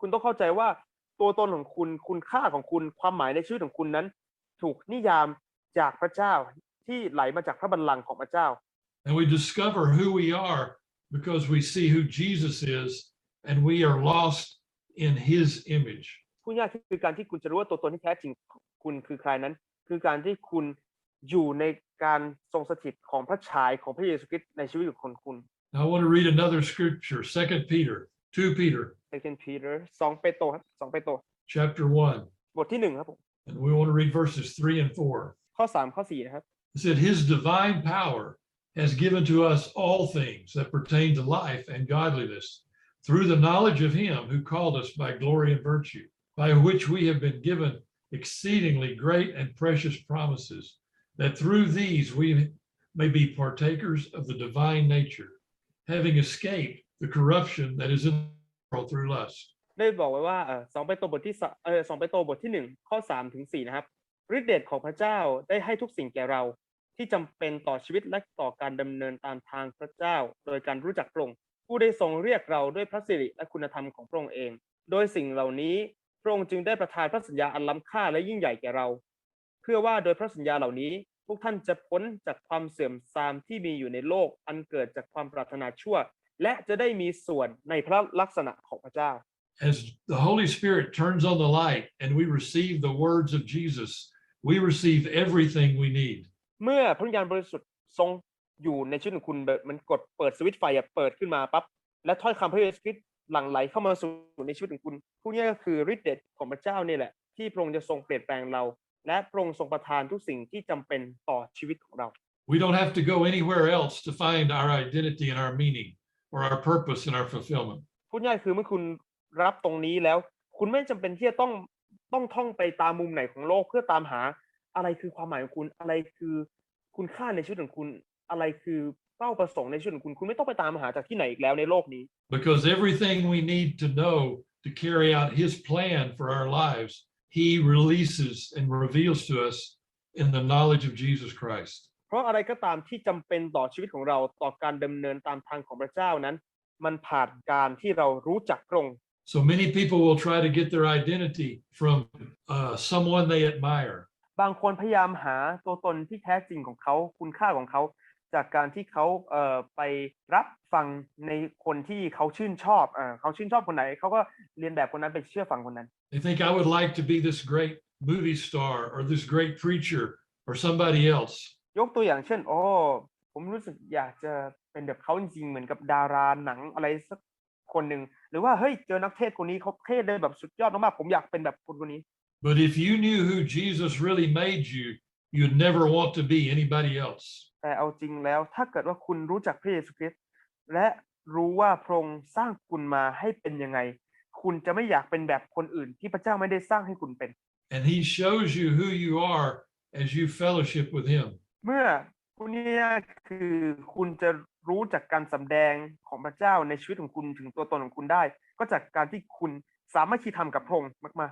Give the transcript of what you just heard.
คุณต้องเข้าใจว่าตัวตนของคุณคุณค่าของคุณความหมายในชีวิตของคุณนั้น ถูกนิยามจากพระเจ้าที่ไหลมาจากพระบัลลังก์ของพระเจ้า And we discover who we are because we see who Jesus is and we are lost in his image. พูดง่ายๆคือการที่คุณจะรู้ว่าตัวตนที่แท้จริงของคุณคือใครนั้น คือการที่คุณอยู่ในการทรงสถิตของพระฉายของพระเยซูคริสต์ในชีวิตของคุณ Now, I want to read another scripture, 2 Peter, 2 Peter, Second Peter สองเปโตรครับสองเปโตร chapter 1. บทที่หนึ่งครับผม And we want to read verses 3 and 4. ข้อสามข้อสี่นะครับ It said, His divine power has given to us all things that pertain to life and godliness through the knowledge of Him who called us by glory and virtue, by which we have been given exceedingly great and precious promises, that through these we may be partakers of the divine nature, having escaped the corruption that is in the world through lust. ได้บอกไว้ว่าเออสองเปโตรบทที่สเออสองเปโตรบทที่หนึ่งข้อสามถึงสี่นะครับฤทธิเดชของพระเจ้าได้ให้ทุกสิ่งแก่เราที่จำเป็นต่อชีวิตและต่อการดำเนินตามทางพระเจ้า โดยการรู้จักพระองค์ผู้ได้ทรงเรียกเราด้วยพระสิริและคุณธรรมของพระองค์เอง โดยสิ่งเหล่านี้พระองค์จึงได้ประทานพระสัญญาอันล้ำค่าและยิ่งใหญ่แก่เรา เพื่อว่าโดยพระสัญญาเหล่านี้ พวกท่านจะพ้นจากความเสื่อมทรามที่มีอยู่ในโลกอันเกิดจากความปรารถนาชั่ว และจะได้มีส่วนในพระลักษณะของพระเจ้า As the Holy Spirit turns on the light and we receive the words of Jesus, we receive everything we need. เมื่อพระวิญญาณบริสุทธิ์ทรงอยู่ในชีวิตของคุณแบบมันกดเปิดสวิตช์ไฟอะเปิดขึ้นมาปั๊บและถ้อยคำพระเยซูคริสต์หลั่งไหลเข้ามาสู่ในชีวิตของคุณผู้นี้ก็คือฤทธิ์เดชของพระเจ้านี่แหละ ที่พระองค์จะทรงเปลี่ยนแปลงเรา และพระองค์ทรงประทานทุกสิ่งที่จำเป็นต่อชีวิตของเรา We don't have to go anywhere else to find our identity and our meaning or our purpose and our fulfillment. พูดง่ายคือเมื่อคุณรับตรงนี้แล้ว คุณไม่จำเป็นที่จะต้องต้องท่องไปตามมุมไหนของโลกเพื่อตามหาอะไรคือความหมายของคุณอะไรคือคุณค่าในชีวิตของคุณอะไรคือเป้าประสงค์ในชีวิตของคุณคุณไม่ต้องไปตามหาจากที่ไหนอีกแล้วในโลกนี้ Because everything we need to know to carry out His plan for our lives, He releases and reveals to us in the knowledge of Jesus Christ. เพราะอะไรก็ตามที่จำเป็นต่อชีวิตของเราต่อการดำเนินตามทางของพระเจ้านั้น มันผ่านการที่เรารู้จักพระองค์ So many people will try to get their identity from uh, someone they admire. บางคนพยายามหาตัวตนที่แท้จริงของเขาคุณค่าของเขาจากการที่เขาเอ่อไปรับฟังในคนที่เขาชื่นชอบอ่าเขาชื่นชอบคนไหนเขาก็เรียนแบบคนนั้นไปเชื่อฟังคนนั้น They think I would like to be this great movie star or this great preacher or somebody else. ยกตัวอย่างเช่นโอ้ผมรู้สึกอยากจะเป็นแบบเขาจริงๆเหมือนกับดาราหนังอะไรสักคนหนึ่งหรือว่าเฮ้ยเจอนักเทศน์คนนี้เขาเทศน์ได้แบบสุดยอดมากๆผมอยากเป็นแบบคนคนนี้ But if you knew who Jesus really made you, you'd never want to be anybody else. แต่เอาจริงแล้วถ้าเกิดว่าคุณรู้จักพระเยซูคริสต์และรู้ว่าพระองค์สร้างคุณมาให้เป็นยังไง คุณจะไม่อยากเป็นแบบคนอื่นที่พระเจ้าไม่ได้สร้างให้คุณเป็น And he shows you who you are as you fellowship with him. เมื่อคุณนี่คือคุณจะรู้จากการสำแดงของพระเจ้าในชีวิตของคุณถึงตัวตนของคุณได้ ก็จากการที่คุณสามารถคีดทำกับพระองค์มาก